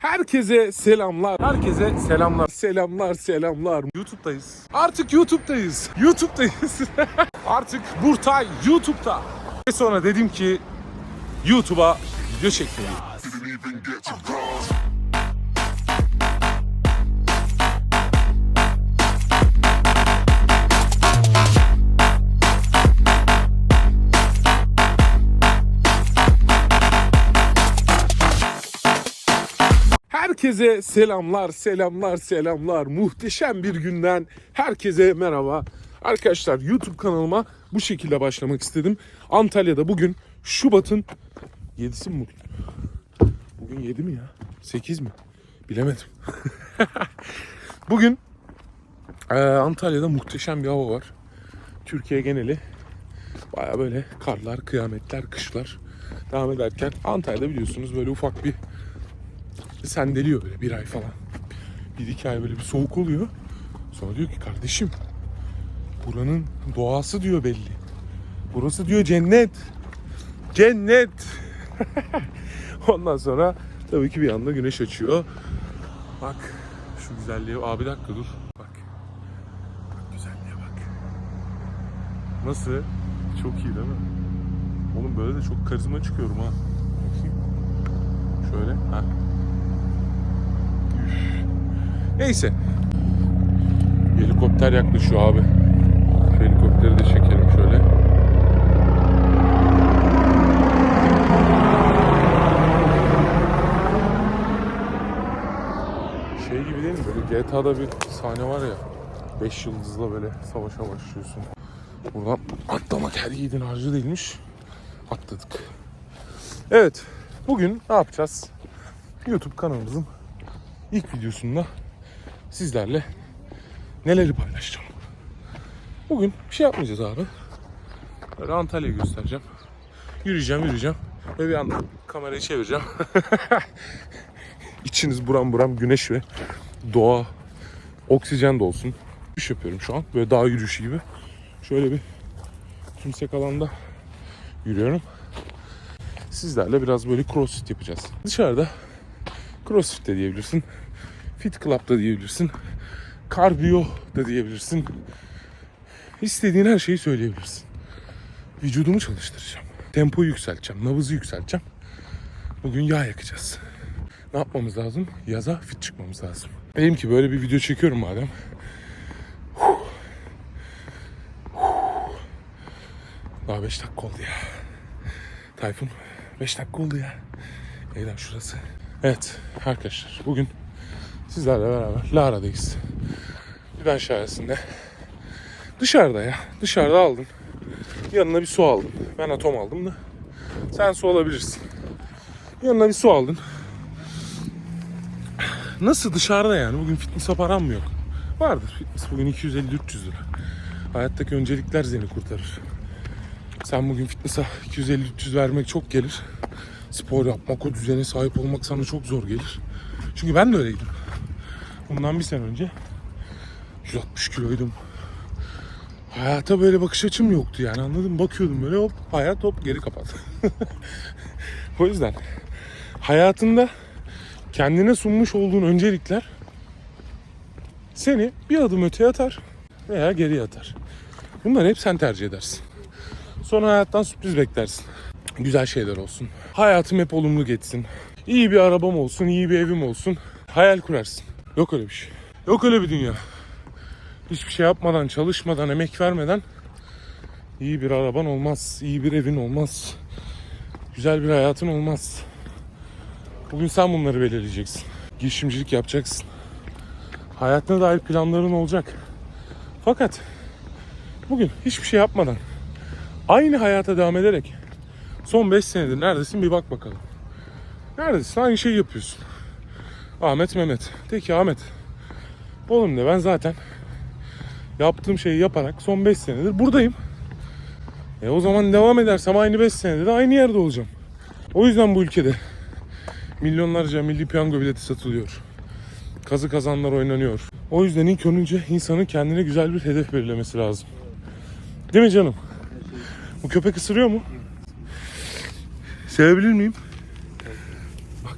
Herkese selamlar. Herkese selamlar. Selamlar, selamlar. YouTube'dayız. Artık YouTube'dayız. YouTube'dayız. Artık Burtay YouTube'da. Ve sonra dedim ki YouTube'a video çekmeliyim. Herkese selamlar, selamlar, selamlar. Muhteşem bir günden herkese merhaba. Arkadaşlar YouTube kanalıma bu şekilde başlamak istedim. Antalya'da bugün Şubat'ın 7'si mi bugün? Bugün 7 mi ya? 8 mi? Bilemedim. bugün eee, Antalya'da muhteşem bir hava var. Türkiye geneli baya böyle karlar, kıyametler, kışlar devam ederken Antalya'da biliyorsunuz böyle ufak bir sendeliyor böyle bir ay falan. Bir iki ay böyle bir soğuk oluyor. Sonra diyor ki kardeşim buranın doğası diyor belli. Burası diyor cennet. Cennet. Ondan sonra tabii ki bir anda güneş açıyor. Bak şu güzelliğe. Abi bir dakika dur. Bak. Bak güzelliğe bak. Nasıl? Çok iyi değil mi? Oğlum böyle de çok karizma çıkıyorum ha. Bakayım. Şöyle. Ha. Neyse. Helikopter yaklaşıyor abi. Helikopteri de çekelim şöyle. Şey gibi değil mi böyle GTA'da bir sahne var ya 5 yıldızla böyle savaşa başlıyorsun. Buradan atlamak her yiğidin harcı değilmiş. Atladık. Evet. Bugün ne yapacağız? YouTube kanalımızın ilk videosunda sizlerle neleri paylaşacağım. Bugün bir şey yapmayacağız abi. Böyle Antalya'yı göstereceğim. Yürüyeceğim yürüyeceğim. Ve bir anda kamerayı çevireceğim. İçiniz buram buram güneş ve doğa, oksijen de olsun. Yürüyüş yapıyorum şu an. Böyle dağ yürüyüşü gibi. Şöyle bir tümsek alanda yürüyorum. Sizlerle biraz böyle crossfit yapacağız. Dışarıda crossfit de diyebilirsin. Fit club da diyebilirsin. Kardiyo da diyebilirsin. İstediğin her şeyi söyleyebilirsin. Vücudumu çalıştıracağım. Tempoyu yükselteceğim. Nabızı yükselteceğim. Bugün yağ yakacağız. Ne yapmamız lazım? Yaza fit çıkmamız lazım. Dedim ki böyle bir video çekiyorum madem. Daha 5 dakika oldu ya. Tayfun 5 dakika oldu ya. Eylem şurası. Evet arkadaşlar bugün sizlerle beraber Lara'dayız. Güven şahesinde. Dışarıda ya. Dışarıda aldın. Yanına bir su aldın. Ben atom aldım da. Sen su alabilirsin. Yanına bir su aldın. Nasıl dışarıda yani? Bugün fitness'a param mı yok? Vardır fitness. Bugün 250-300 lira. Hayattaki öncelikler seni kurtarır. Sen bugün fitness'a 250-300 vermek çok gelir. Spor yapmak, o düzene sahip olmak sana çok zor gelir. Çünkü ben de öyleydim. Bundan bir sene önce 160 kiloydum. Hayata böyle bakış açım yoktu yani anladın mı? Bakıyordum böyle hop hayat hop geri kapat. o yüzden hayatında kendine sunmuş olduğun öncelikler seni bir adım öteye atar veya geriye atar. Bunları hep sen tercih edersin. Sonra hayattan sürpriz beklersin. Güzel şeyler olsun. Hayatım hep olumlu geçsin. İyi bir arabam olsun, iyi bir evim olsun. Hayal kurarsın. Yok öyle bir şey. Yok öyle bir dünya. Hiçbir şey yapmadan, çalışmadan, emek vermeden iyi bir araban olmaz, iyi bir evin olmaz. Güzel bir hayatın olmaz. Bugün sen bunları belirleyeceksin. Girişimcilik yapacaksın. Hayatına dair planların olacak. Fakat bugün hiçbir şey yapmadan aynı hayata devam ederek son 5 senedir neredesin bir bak bakalım. Neredesin? Aynı şeyi yapıyorsun. Ahmet Mehmet. De ki Ahmet. Oğlum de ben zaten yaptığım şeyi yaparak son 5 senedir buradayım. E o zaman devam edersem aynı 5 senede de aynı yerde olacağım. O yüzden bu ülkede milyonlarca milli piyango bileti satılıyor. Kazı kazanlar oynanıyor. O yüzden ilk önce insanın kendine güzel bir hedef belirlemesi lazım. Değil mi canım? Bu köpek ısırıyor mu? Sevebilir miyim? Bak.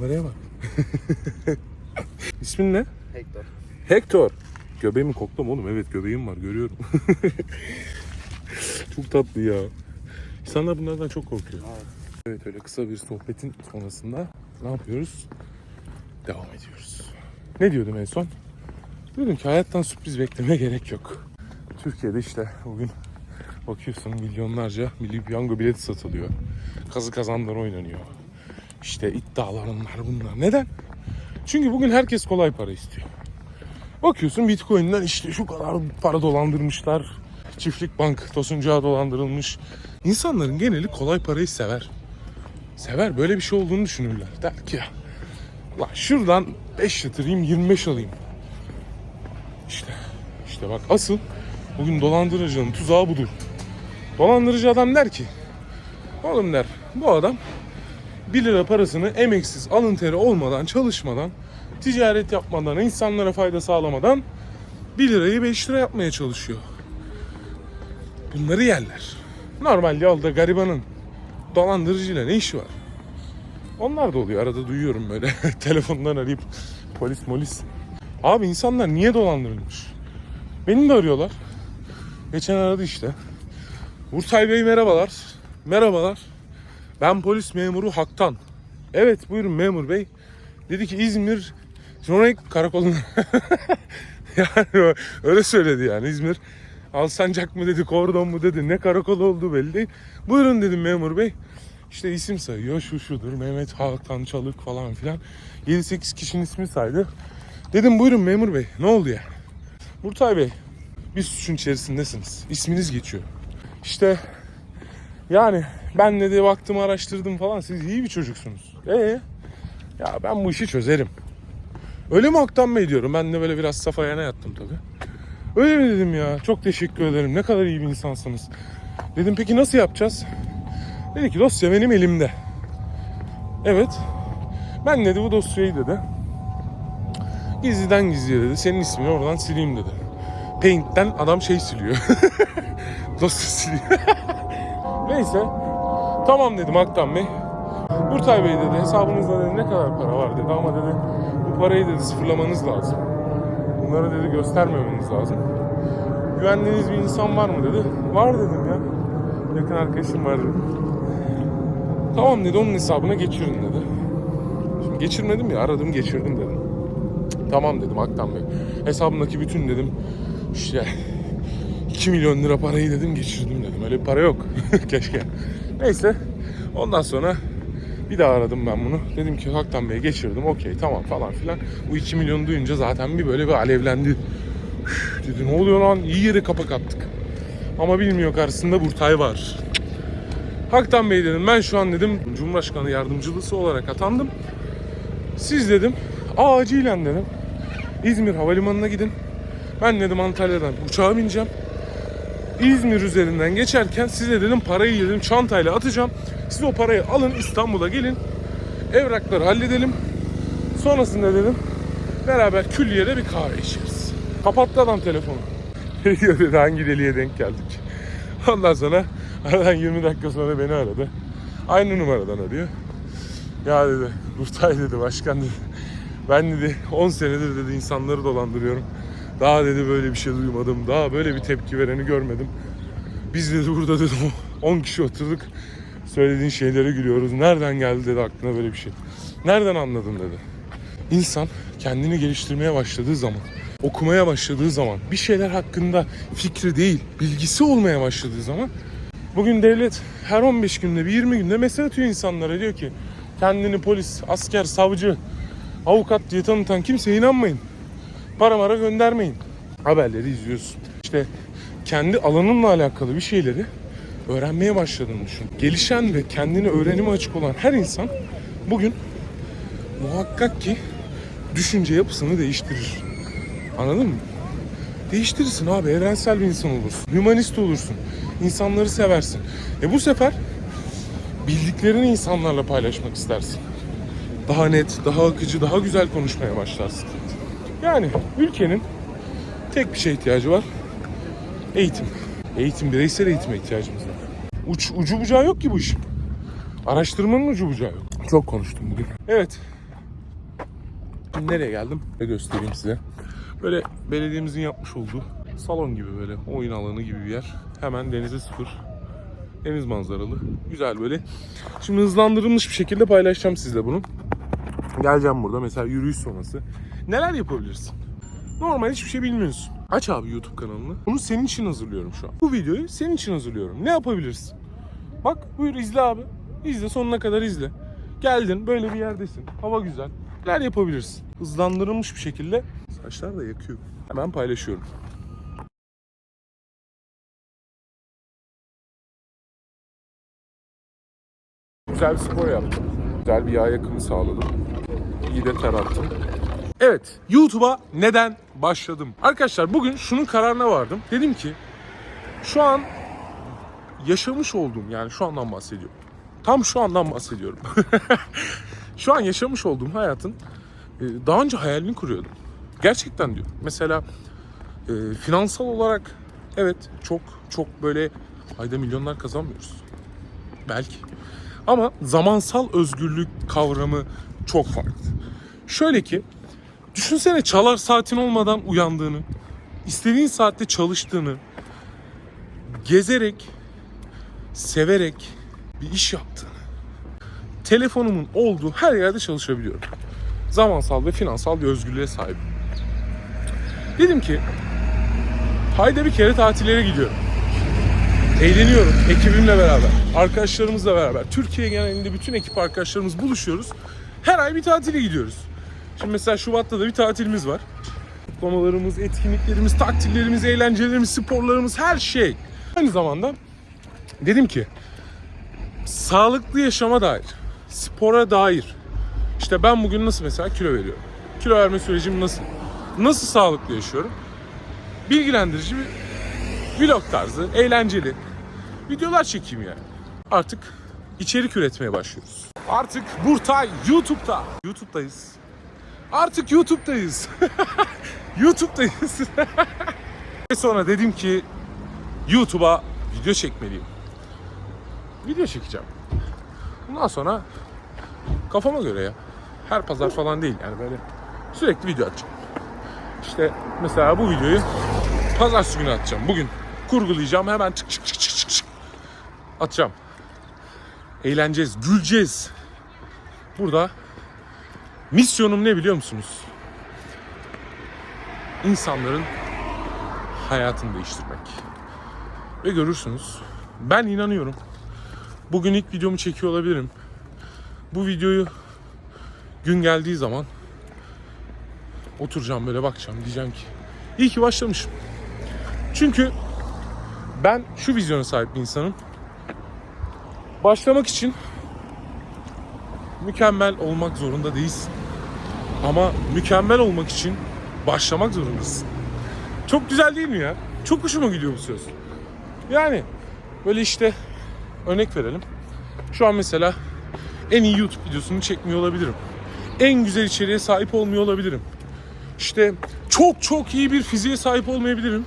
Kameraya bak. İsmin ne? Hector. Hector. Göbeğimi koklam oğlum. Evet göbeğim var görüyorum. çok tatlı ya. İnsanlar bunlardan çok korkuyor. Evet. Evet öyle kısa bir sohbetin sonrasında ne yapıyoruz? Devam ediyoruz. Ne diyordum en son? Diyordum ki hayattan sürpriz beklemeye gerek yok. Türkiye'de işte bugün bakıyorsun milyonlarca milli piyango bileti satılıyor. Kazı kazanlar oynanıyor. İşte iddialar onlar bunlar. Neden? Çünkü bugün herkes kolay para istiyor. Bakıyorsun Bitcoin'den işte şu kadar para dolandırmışlar. Çiftlik bank tosuncağa dolandırılmış. İnsanların geneli kolay parayı sever. Sever böyle bir şey olduğunu düşünürler. Der ki ya lan şuradan 5 yatırayım 25 alayım. İşte işte bak asıl bugün dolandırıcının tuzağı budur. Dolandırıcı adam der ki oğlum der bu adam 1 lira parasını emeksiz alın teri olmadan çalışmadan ticaret yapmadan insanlara fayda sağlamadan 1 lirayı 5 lira yapmaya çalışıyor. Bunları yerler. Normal yolda garibanın dolandırıcıyla ne işi var? Onlar da oluyor. Arada duyuyorum böyle telefondan arayıp polis molis. Abi insanlar niye dolandırılmış? Beni de arıyorlar. Geçen aradı işte. Burtay Bey merhabalar. Merhabalar. Ben polis memuru Haktan. Evet buyurun memur bey. Dedi ki İzmir Cumhuriyet Karakolu'na. yani öyle söyledi yani İzmir. Alsancak mı dedi, kordon mu dedi, ne karakol olduğu belli değil. Buyurun dedim memur bey. İşte isim sayıyor, şu şudur, Mehmet Hakan Çalık falan filan. 7-8 kişinin ismi saydı. Dedim buyurun memur bey, ne oldu ya? Burtay Bey, bir suçun içerisindesiniz. İsminiz geçiyor. İşte yani ben dedi baktım araştırdım falan siz iyi bir çocuksunuz. Ee ya ben bu işi çözerim. Öyle mi Aktan Bey diyorum. Ben de böyle biraz saf ayağına yattım tabii. Öyle mi dedim ya. Çok teşekkür ederim. Ne kadar iyi bir insansınız. Dedim peki nasıl yapacağız? Dedi ki dosya benim elimde. Evet. Ben dedi bu dosyayı dedi. Gizliden gizliye dedi. Senin ismini oradan sileyim dedi. Paint'ten adam şey siliyor. dosya siliyor. Neyse. Tamam dedim Aktan Bey. Burtay Bey dedi hesabınızda dedi ne kadar para var dedi ama dedi bu parayı dedi sıfırlamanız lazım. Bunları dedi göstermemeniz lazım. Güvendiğiniz bir insan var mı dedi. Var dedim ya. Yakın arkadaşım var dedim. Tamam dedi onun hesabına geçirin dedi. Şimdi geçirmedim ya aradım geçirdim dedim. Tamam dedim Aktan Bey. Hesabımdaki bütün dedim işte 2 milyon lira parayı dedim geçirdim dedim. Öyle bir para yok. Keşke. Neyse. Ondan sonra bir daha aradım ben bunu. Dedim ki Haktan Bey'e geçirdim. Okey tamam falan filan. Bu 2 milyonu duyunca zaten bir böyle bir alevlendi. Üf, dedi ne oluyor lan? İyi yere kapak attık. Ama bilmiyor karşısında Burtay var. Haktan Bey dedim ben şu an dedim Cumhurbaşkanı yardımcılısı olarak atandım. Siz dedim acilen dedim İzmir Havalimanı'na gidin. Ben dedim Antalya'dan uçağa bineceğim. İzmir üzerinden geçerken size dedim parayı dedim çantayla atacağım. Siz o parayı alın İstanbul'a gelin. Evrakları halledelim. Sonrasında dedim beraber külliyede bir kahve içeriz. Kapattı adam telefonu. Diyor dedi hangi deliye denk geldik. Ondan sonra aradan 20 dakika sonra beni aradı. Aynı numaradan arıyor. Ya dedi Burtay dedi başkan dedi. Ben dedi 10 senedir dedi insanları dolandırıyorum. Daha dedi böyle bir şey duymadım. Daha böyle bir tepki vereni görmedim. Biz dedi burada dedi 10 kişi oturduk. Söylediğin şeylere gülüyoruz. Nereden geldi dedi aklına böyle bir şey. Nereden anladın dedi. İnsan kendini geliştirmeye başladığı zaman, okumaya başladığı zaman, bir şeyler hakkında fikri değil, bilgisi olmaya başladığı zaman Bugün devlet her 15 günde bir 20 günde mesaj atıyor insanlara diyor ki kendini polis, asker, savcı, avukat diye tanıtan kimseye inanmayın. Para mara göndermeyin. Haberleri izliyorsun. İşte kendi alanınla alakalı bir şeyleri öğrenmeye başladığını düşün. Gelişen ve kendini öğrenime açık olan her insan bugün muhakkak ki düşünce yapısını değiştirir. Anladın mı? Değiştirirsin abi. Evrensel bir insan olursun. Hümanist olursun. İnsanları seversin. E bu sefer bildiklerini insanlarla paylaşmak istersin. Daha net, daha akıcı, daha güzel konuşmaya başlarsın. Yani ülkenin tek bir şeye ihtiyacı var. Eğitim. Eğitim, bireysel eğitime ihtiyacımız var. Uç, ucu bucağı yok ki bu işin. Araştırmanın ucu bucağı yok. Çok konuştum bugün. Evet, nereye geldim? Ve göstereyim size. Böyle belediyemizin yapmış olduğu salon gibi böyle oyun alanı gibi bir yer. Hemen denize sıfır. Deniz manzaralı. Güzel böyle. Şimdi hızlandırılmış bir şekilde paylaşacağım sizle bunu. Geleceğim burada mesela yürüyüş sonrası. Neler yapabilirsin? Normal hiçbir şey bilmiyorsun. Aç abi YouTube kanalını. Bunu senin için hazırlıyorum şu an. Bu videoyu senin için hazırlıyorum. Ne yapabilirsin? Bak buyur izle abi. İzle sonuna kadar izle. Geldin böyle bir yerdesin. Hava güzel. Neler yapabilirsin? Hızlandırılmış bir şekilde. Saçlar da yakıyor. Hemen paylaşıyorum. Güzel bir spor yaptım. Güzel bir yağ yakımı sağladım. İyi de ter attım. Evet, YouTube'a neden başladım? Arkadaşlar bugün şunun kararına vardım. Dedim ki şu an yaşamış olduğum yani şu andan bahsediyorum. Tam şu andan bahsediyorum. şu an yaşamış olduğum hayatın e, daha önce hayalini kuruyordum. Gerçekten diyor. Mesela e, finansal olarak evet çok çok böyle ayda milyonlar kazanmıyoruz. Belki. Ama zamansal özgürlük kavramı çok farklı. Şöyle ki düşünsene çalar saatin olmadan uyandığını, istediğin saatte çalıştığını, gezerek, severek bir iş yaptığını, telefonumun olduğu her yerde çalışabiliyorum. Zamansal ve finansal bir özgürlüğe sahibim. Dedim ki hayda bir kere tatillere gidiyorum. Eğleniyorum ekibimle beraber, arkadaşlarımızla beraber. Türkiye genelinde bütün ekip arkadaşlarımız buluşuyoruz. Her ay bir tatile gidiyoruz. Şimdi mesela Şubat'ta da bir tatilimiz var. Kutlamalarımız, etkinliklerimiz, taktillerimiz, eğlencelerimiz, sporlarımız her şey. Aynı zamanda dedim ki sağlıklı yaşama dair, spora dair. İşte ben bugün nasıl mesela kilo veriyorum? Kilo verme sürecim nasıl? Nasıl sağlıklı yaşıyorum? Bilgilendirici bir vlog tarzı, eğlenceli videolar çekeyim yani. Artık içerik üretmeye başlıyoruz. Artık Burtay YouTube'da. YouTube'dayız. Artık YouTube'dayız. YouTube'dayız. Ve sonra dedim ki YouTube'a video çekmeliyim. Video çekeceğim. Bundan sonra kafama göre ya. Her pazar falan değil yani böyle sürekli video atacağım. İşte mesela bu videoyu pazartesi günü atacağım. Bugün kurgulayacağım hemen çık çık çık çık çık çık atacağım. Eğleneceğiz, güleceğiz. Burada misyonum ne biliyor musunuz? İnsanların hayatını değiştirmek. Ve görürsünüz. Ben inanıyorum. Bugün ilk videomu çekiyor olabilirim. Bu videoyu gün geldiği zaman oturacağım böyle bakacağım diyeceğim ki iyi ki başlamışım. Çünkü ben şu vizyona sahip bir insanım. Başlamak için mükemmel olmak zorunda değilsin. Ama mükemmel olmak için başlamak zorundasın. Çok güzel değil mi ya? Çok hoşuma gidiyor bu söz. Yani böyle işte örnek verelim. Şu an mesela en iyi YouTube videosunu çekmiyor olabilirim. En güzel içeriğe sahip olmuyor olabilirim. İşte çok çok iyi bir fiziğe sahip olmayabilirim.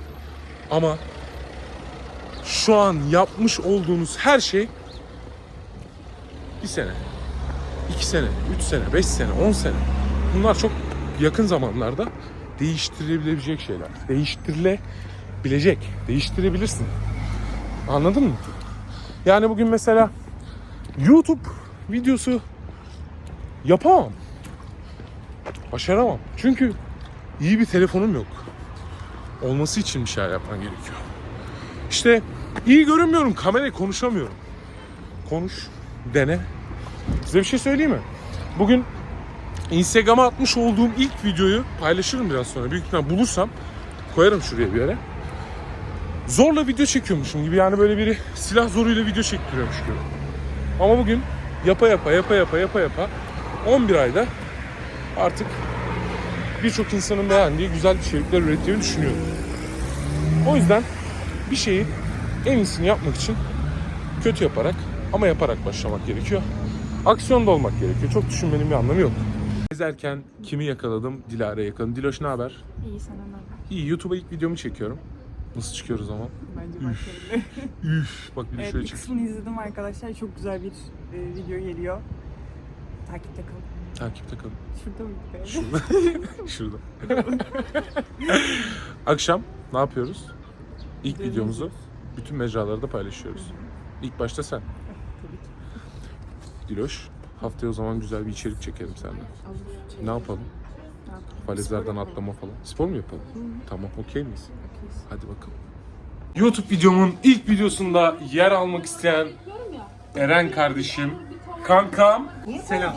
Ama şu an yapmış olduğunuz her şey bir sene, iki sene, üç sene, beş sene, on sene. Bunlar çok yakın zamanlarda değiştirilebilecek şeyler. Değiştirilebilecek. Değiştirebilirsin. Anladın mı? Yani bugün mesela YouTube videosu yapamam. Başaramam. Çünkü iyi bir telefonum yok. Olması için bir şeyler yapman gerekiyor. İşte iyi görünmüyorum. Kameraya konuşamıyorum. Konuş, dene. Size bir şey söyleyeyim mi? Bugün Instagram'a atmış olduğum ilk videoyu paylaşırım biraz sonra. Büyük ihtimal bulursam koyarım şuraya bir yere. Zorla video çekiyormuşum gibi yani böyle biri silah zoruyla video çektiriyormuş gibi. Ama bugün yapa yapa yapa yapa yapa yapa 11 ayda artık birçok insanın beğendiği güzel içerikler ürettiğimi düşünüyorum. O yüzden bir şeyi en iyisini yapmak için kötü yaparak ama yaparak başlamak gerekiyor. Aksiyonda olmak gerekiyor. Çok düşünmenin bir anlamı yok. Gezerken kimi yakaladım? Dilara yakaladım. Diloş ne haber? İyi sana ne haber? İyi YouTube'a ilk videomu çekiyorum. Nasıl çıkıyoruz ama? Bence başarılı. Üf, bak bir de evet şöyle çık. kısmını izledim arkadaşlar. Çok güzel bir e, video geliyor. Takipte kalın. Takipte kalın. Şurada mıydı? Şurada. Şurada. Akşam ne yapıyoruz? İlk Deniz videomuzu bütün mecralarda paylaşıyoruz. İlk başta sen. Tabii ki. Diloş. Haftaya o zaman güzel bir içerik çekelim seninle. Ne yapalım? Falezlerden atlama falan. Spor mu yapalım? Tamam okey miyiz? Hadi bakalım. YouTube videomun ilk videosunda yer almak isteyen Eren kardeşim, kankam, selam.